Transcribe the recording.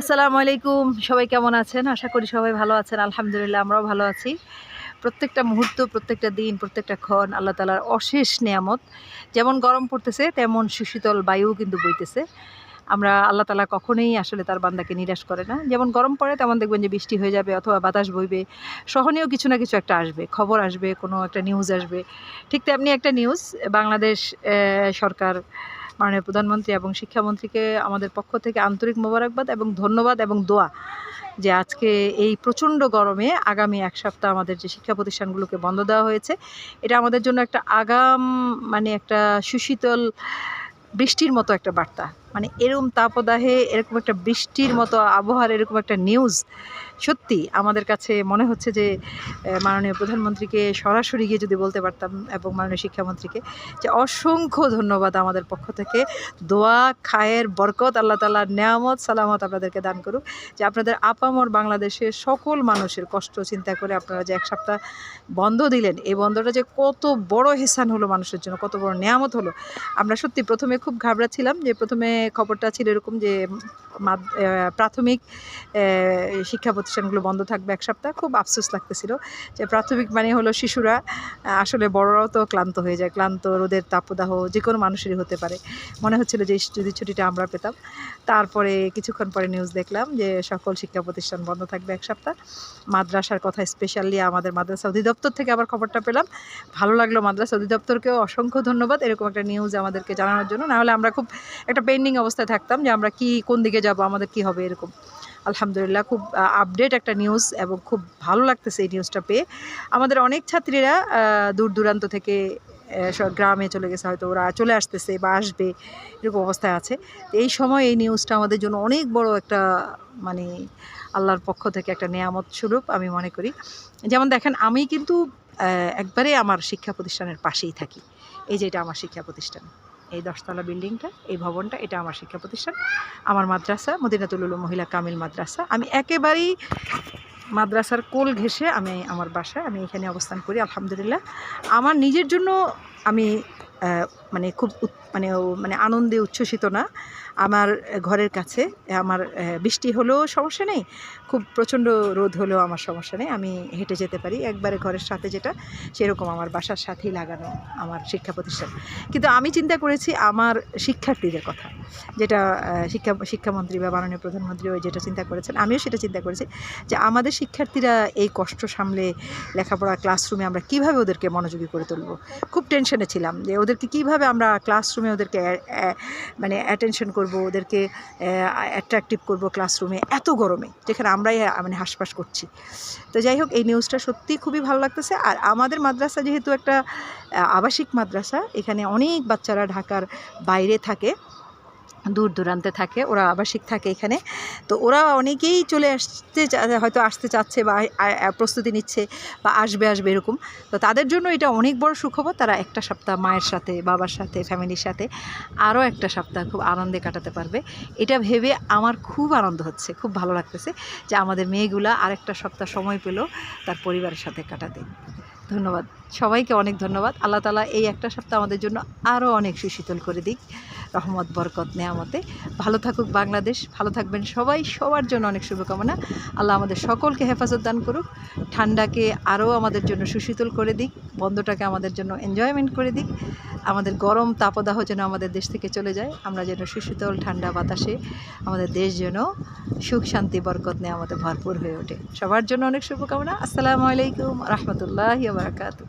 আসসালামু আলাইকুম। সবাই কেমন আছেন? আশা করি সবাই ভালো আছেন। আলহামদুলিল্লাহ, আমরাও ভালো আছি। প্রত্যেকটা মুহূর্ত, প্রত্যেকটা দিন, প্রত্যেকটা ক্ষণ আল্লাহ তালার অশেষ নিয়ামত। যেমন গরম পড়তেছে, তেমন সুশীতল বায়ু কিন্তু বইতেছে। আমরা আল্লাহ তালা কখনোই আসলে তার বান্দাকে নিরাশ করে না। যেমন গরম পড়ে, তেমন দেখবেন যে বৃষ্টি হয়ে যাবে অথবা বাতাস বইবে। সহনীয় কিছু না কিছু একটা আসবে, খবর আসবে, কোনো একটা নিউজ আসবে। ঠিক তেমনি একটা নিউজ বাংলাদেশ সরকার মাননীয় প্রধানমন্ত্রী এবং শিক্ষামন্ত্রীকে আমাদের পক্ষ থেকে আন্তরিক মোবারকবাদ এবং ধন্যবাদ এবং দোয়া যে আজকে এই প্রচণ্ড গরমে আগামী এক সপ্তাহ আমাদের যে শিক্ষা প্রতিষ্ঠানগুলোকে বন্ধ দেওয়া হয়েছে, এটা আমাদের জন্য একটা আগাম মানে একটা সুশীতল বৃষ্টির মতো একটা বার্তা। মানে এরকম তাপদাহে এরকম একটা বৃষ্টির মতো আবহাওয়ার এরকম একটা নিউজ সত্যি আমাদের কাছে মনে হচ্ছে যে মাননীয় প্রধানমন্ত্রীকে সরাসরি গিয়ে যদি বলতে পারতাম এবং মাননীয় শিক্ষামন্ত্রীকে যে অসংখ্য ধন্যবাদ আমাদের পক্ষ থেকে। দোয়া, খায়ের বরকত, আল্লাহ তালার নেয়ামত, সালামত আপনাদেরকে দান করুক। যে আপনাদের আপামর বাংলাদেশের সকল মানুষের কষ্ট চিন্তা করে আপনারা যে এক সপ্তাহ বন্ধ দিলেন, এই বন্ধটা যে কত বড় হেসান হলো মানুষের জন্য, কত বড় নেয়ামত হলো। আমরা সত্যি প্রথমে খুব ঘাবড়াচ্ছিলাম যে প্রথমে খবরটা ছিল এরকম যে প্রাথমিক শিক্ষা প্রতিষ্ঠানগুলো বন্ধ থাকবে এক সপ্তাহ, খুব আফসোস লাগতেছিল যে প্রাথমিক মানে হলো শিশুরা, আসলে বড়রাও তো ক্লান্ত হয়ে যায়, ক্লান্ত, রোদের তাপদাহ যে কোনো মানুষেরই হতে পারে। মনে হচ্ছিল যে যদি ছুটিটা আমরা পেতাম। তারপরে কিছুক্ষণ পরে নিউজ দেখলাম যে, সকল শিক্ষা প্রতিষ্ঠান বন্ধ থাকবে এক সপ্তাহ। মাদ্রাসার কথা স্পেশালি আমাদের মাদ্রাসা অধিদপ্তর থেকে আবার খবরটা পেলাম। ভালো লাগল মাদ্রাসা অধিদপ্তরকেও অসংখ্য ধন্যবাদ এরকম একটা নিউজ আমাদেরকে জানানোর জন্য। নাহলে আমরা খুব একটা পেন্ডিং অবস্থায় থাকতাম যে আমরা কি, কোন দিকে যাব, আমাদের কি হবে এরকম। আলহামদুলিল্লাহ খুব আপডেট একটা নিউজ এবং খুব ভালো লাগতেছে এই নিউজটা পেয়ে। আমাদের অনেক ছাত্রীরা দূর দূরান্ত থেকে গ্রামে চলে গেছে, হয়তো ওরা চলে আসতেছে বা আসবে, এরকম অবস্থায় আছে। এই সময় এই নিউজটা আমাদের জন্য অনেক বড় একটা মানে আল্লাহর পক্ষ থেকে একটা নেয়ামত স্বরূপ আমি মনে করি। যেমন দেখেন, আমি কিন্তু একবারে আমার শিক্ষা প্রতিষ্ঠানের পাশেই থাকি। এই যে এটা আমার শিক্ষা প্রতিষ্ঠান। এই দশতলা বিল্ডিংটা, এই ভবনটা, এটা আমার শিক্ষা প্রতিষ্ঠান আমার মাদ্রাসা, মদিনাতুল মহিলা কামিল মাদ্রাসা। আমি একেবারেই মাদ্রাসার কোল ঘেসে আমি আমার বাসায় আমি এখানে অবস্থান করি, আলহামদুলিল্লাহ। আমার নিজের জন্য আমি মানে খুব মানে মানে আনন্দে উচ্ছ্বসিত না। আমার ঘরের কাছে, আমার বৃষ্টি হলেও সমস্যা নেই, খুব প্রচণ্ড রোদ হলেও আমার সমস্যা নেই। আমি হেঁটে যেতে পারি, একবারে ঘরের সাথে যেটা, সেরকম আমার বাসার সাথেই লাগানো আমার শিক্ষা প্রতিষ্ঠান। কিন্তু আমি চিন্তা করেছি আমার শিক্ষার্থীদের কথা, যেটা শিক্ষা, শিক্ষামন্ত্রী বা মাননীয় প্রধানমন্ত্রী ওই যেটা চিন্তা করেছেন, আমিও সেটা চিন্তা করেছি যে আমাদের শিক্ষার্থীরা এই কষ্ট সামলে লেখাপড়া ক্লাসরুমে আমরা কীভাবে ওদেরকে মনোযোগী করে তুলব? খুব টেনশনে ছিলাম যে ওদেরকে কীভাবে আমরা ক্লাসরুমে ওদেরকে মানে অ্যাটেনশন করব, ওদেরকে অ্যাট্রাকটিভ করব ক্লাসরুমে এত গরমে, যেখানে আমরাই মানে হাসপাস করছি। তো যাই হোক, এই নিউজটা সত্যি খুবই ভালো লাগতেছে। আর আমাদের মাদ্রাসা যেহেতু একটা আবাসিক মাদ্রাসা, এখানে অনেক বাচ্চারা ঢাকার বাইরে থাকে। দূর দূরান্তে থাকে, ওরা আবাসিক থাকে এখানে। তো ওরা অনেকেই চলে আসতে হয়তো আসতে চাচ্ছে বা প্রস্তুতি নিচ্ছে বা আসবে আসবে এরকম। তো তাদের জন্য এটা অনেক বড় সুখবর, তারা একটা সপ্তাহ মায়ের সাথে, বাবার সাথে, ফ্যামিলির সাথে আরও একটা সপ্তাহ খুব আনন্দে কাটাতে পারবে। এটা ভেবে আমার খুব আনন্দ হচ্ছে, খুব ভালো লাগতেছে যে আমাদের মেয়েগুলা আরেকটা সপ্তাহ সময় পেল তার পরিবারের সাথে কাটাতে। ধন্যবাদ। সবাইকে অনেক ধন্যবাদ। আল্লাহ তালা এই একটা সপ্তাহ আমাদের জন্য আরও অনেক সুশীতল করে দিক। রহমত, বরকত, নেয়ামতে। ভালো থাকুক বাংলাদেশ। ভালো থাকবেন সবাই। সবার জন্য অনেক শুভকামনা। আল্লাহ আমাদের সকলকে হেফাজত দান করুক। ঠান্ডাকে আরও আমাদের জন্য সুশীতল করে দিক। বন্ধটাকে আমাদের জন্য এনজয়মেন্ট করে দিক। আমাদের গরম তাপদাহ যেন আমাদের দেশ থেকে চলে যায়। আমরা যেন সুশীতল, ঠান্ডা বাতাসে আমাদের দেশ যেন সুখ, শান্তি, বরকত নেওয়া মতো ভরপুর হয়ে ওঠে। সবার জন্য অনেক শুভকামনা। আসসালামু আলাইকুম রহমতুল্লাহ বারাকাতু